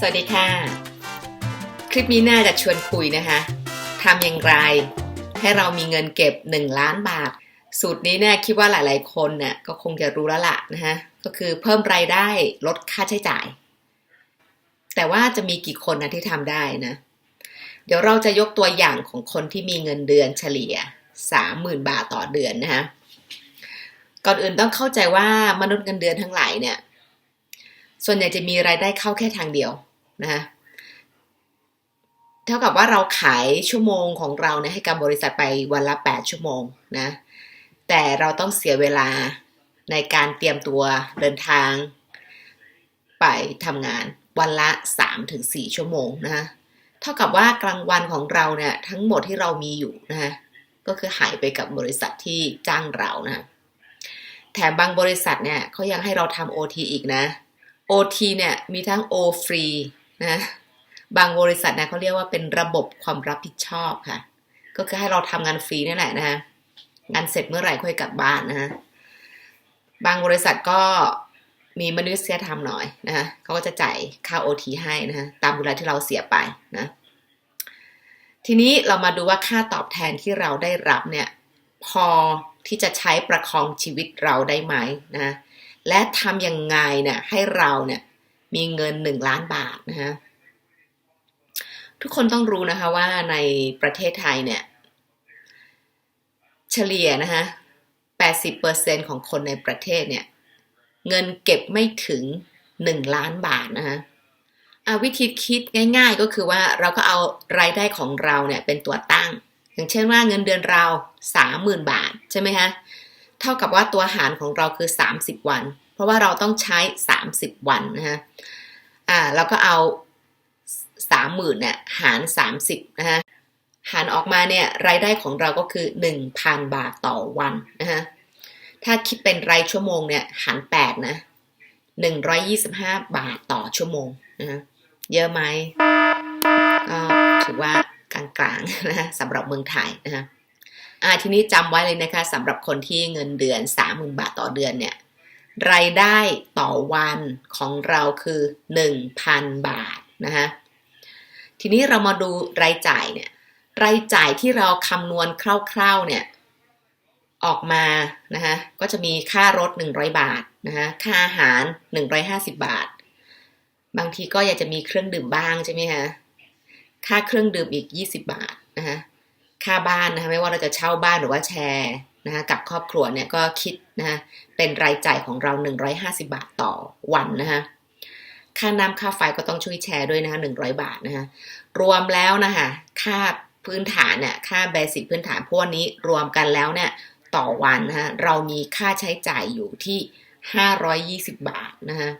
สวัสดีค่ะ คลิปนี้น่าจะชวนคุยนะคะทำอย่างไร ให้เรามีเงินเก็บ 1 ล้านบาท สูตรนี้เนี่ยคิดว่าหลาย ๆ คนเนี่ยก็คงจะรู้แล้วล่ะนะคะก็คือเพิ่มรายได้ลดค่าใช้จ่าย แต่ว่าจะมีกี่คนนะที่ทำได้นะ เดี๋ยวเราจะยกตัวอย่างของคนที่มีเงินเดือนเฉลี่ย 30,000 บาทต่อเดือนนะคะก่อนอื่นต้องเข้าใจว่ามนุษย์เงินเดือนทั้งหลายเนี่ย ส่วนใหญ่จะมีรายได้เข้าแค่ทางเดียว นะคะเท่ากับว่าเราขายชั่วโมงของเราเนี่ยให้กับบริษัทไปวันละ 8 ชั่วโมงนะ แต่เราต้องเสียเวลาในการเตรียมตัวเดินทาง ไปทำงานวันละ 3-4 ชั่วโมงนะคะเท่ากับว่ากลางวันของเราเนี่ยทั้งหมดที่เรามีอยู่นะคะก็คือหายไปกับบริษัทที่จ้างเรานะแถมบางบริษัทเนี่ยเขายังให้เราทำ OT อีกนะ OT เนี่ยมีทั้ง O ฟรี นะบางบริษัทนะเขาเรียกว่าเป็นระบบความรับผิดชอบค่ะ ก็คือให้เราทำงานฟรีนี่แหละนะฮะงานเสร็จเมื่อไหร่ค่อยกลับบ้านนะฮะบางบริษัทก็มีมนุษยธรรมหน่อยนะฮะเขาก็จะจ่ายค่า OT ให้นะฮะตามเวลาที่เราเสียไปนะทีนี้เรามาดูว่าค่าตอบแทนที่เราได้รับเนี่ยพอที่จะใช้ประคองชีวิตเราได้ไหมนะและทำยังไงเนี่ยให้เราเนี่ย มีเงินหนึ่งล้านบาทนะฮะทุกคนต้องรู้นะคะว่าในประเทศไทยเนี่ย เฉลี่ยนะคะ80%ของคนในประเทศเนี่ย เงินเก็บไม่ถึง1ล้านบาทนะคะะวิธีคิดง่าย ๆก็คือว่าเราก็เอารายได้ของเราเนี่ยเป็นตัวตั้ง อย่างเช่นว่าเงินเดือนเรา30,000บาทใช่ไหมคะเท่ากับว่าตัวหารของเราคือ30วัน เพราะว่าเราต้องใช้ 30 วันนะคะอ่าแล้วก็เอา30,000เนี่ยหาร 30นะคะหารออกมาเนี่ยรายได้ของเราก็คือ 1,000 บาทต่อวันนะคะถ้าคิดเป็นรายชั่วโมงเนี่ยหาร 8 นะ 125 บาทต่อชั่วโมงนะะเยอะไหมก็ถือว่ากลางๆนะคะสำหรับเมืองไทยนะคะอ่าทีนี้จำไว้เลยนะคะสำหรับคนที่เงินเดือน 30,000 บาทต่อเดือนเนี่ย รายได้ต่อวันของเราคือ 1,000 บาทนะคะทีนี้เรามาดูรายจ่ายเนี่ยรายจ่ายที่เราคำนวณคร่าวๆเนี่ยออกมานะคะก็จะมีค่ารถ 100 บาทนะคะค่าอาหาร 150 บาท บางทีก็อยากจะมีเครื่องดื่มบ้างใช่ไหมคะค่าเครื่องดื่มอีก 20 บาทนะคะค่าบ้านนะคะไม่ว่าเราจะเช่าบ้านหรือว่าแชร์ นะคะกับครอบครัวเนี่ยก็คิดนะคะเป็นรายจ่ายของเรา 150 บาทต่อวันนะคะค่าน้ำค่าไฟก็ต้องช่วยแชร์ด้วยนะคะ100 บาทนะคะรวมแล้วนะคะค่าพื้นฐานเนี่ยค่าเบสิกพื้นฐานพวกนี้รวมกันแล้วเนี่ยต่อวันนะคะเรามีค่าใช้จ่ายอยู่ที่ 520 บาทนะคะ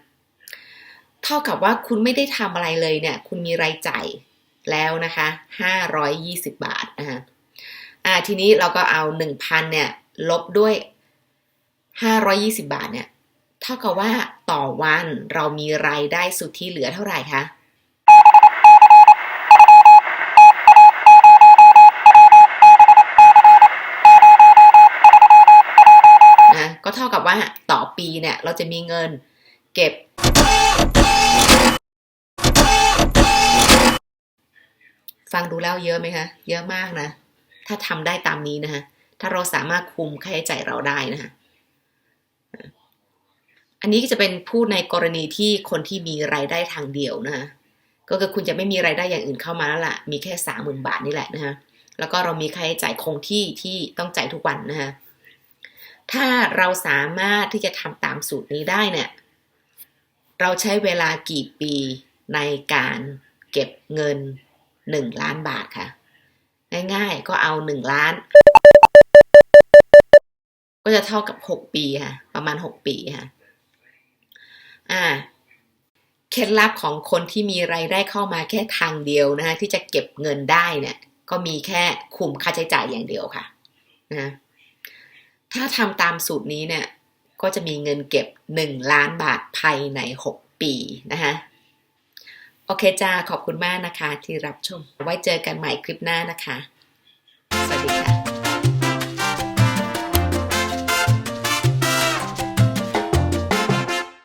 เท่ากับว่าคุณไม่ได้ทำอะไรเลยเนี่ยคุณมีรายจ่ายแล้วนะคะ 520 บาทนะคะ อ่าทีนี้เราก็เอา1,000เนี่ยลบด้วย520บาทเนี่ยเท่ากับว่าต่อวันเรามีรายได้สุทธิเหลือเท่าไหร่คะนะก็เท่ากับว่าต่อปีเนี่ยเราจะมีเงินเก็บฟังดูแล้วเยอะไหมคะ เยอะมากนะ ถ้าทำได้ตามนี้นะคะถ้าเราสามารถคุมค่าใช้จ่ายเราได้นะคะอันนี้ก็จะเป็นพูดในกรณีที่คนที่มีรายได้ทางเดียวนะคะก็คือคุณจะไม่มีรายได้อย่างอื่นเข้ามาแล้วล่ะ มีแค่สามหมื่นบาทนี่แหละนะคะแล้วก็เรามีค่าใช้จ่ายคงที่ที่ต้องจ่ายทุกวันนะคะถ้าเราสามารถที่จะทำตามสูตรนี้ได้เนี่ย เราใช้เวลากี่ปีในการเก็บเงินหนึ่งล้านบาทค่ะ ง่ายๆ ก็เอาหนึ่งล้าน ก็จะเท่ากับหกปีค่ะ ประมาณหกปีค่ะ อ่าเคล็ดลับของคนที่มีไรายได้เข้ามาแค่ทางเดียวนะคะที่จะเก็บเงินได้เนี่ยก็มีแค่คุมค่าใช้จ่ายอย่างเดียวค่ะนะถ้าทำตามสูตรนี้เนี่ยก็จะมีเงินเก็บหนึ่งล้านบาทภายในหกปีนะคะ โอเคจ้าขอบคุณมากนะคะ ที่รับชม ไว้เจอกันใหม่คลิปหน้านะคะ สวัสดีค่ะ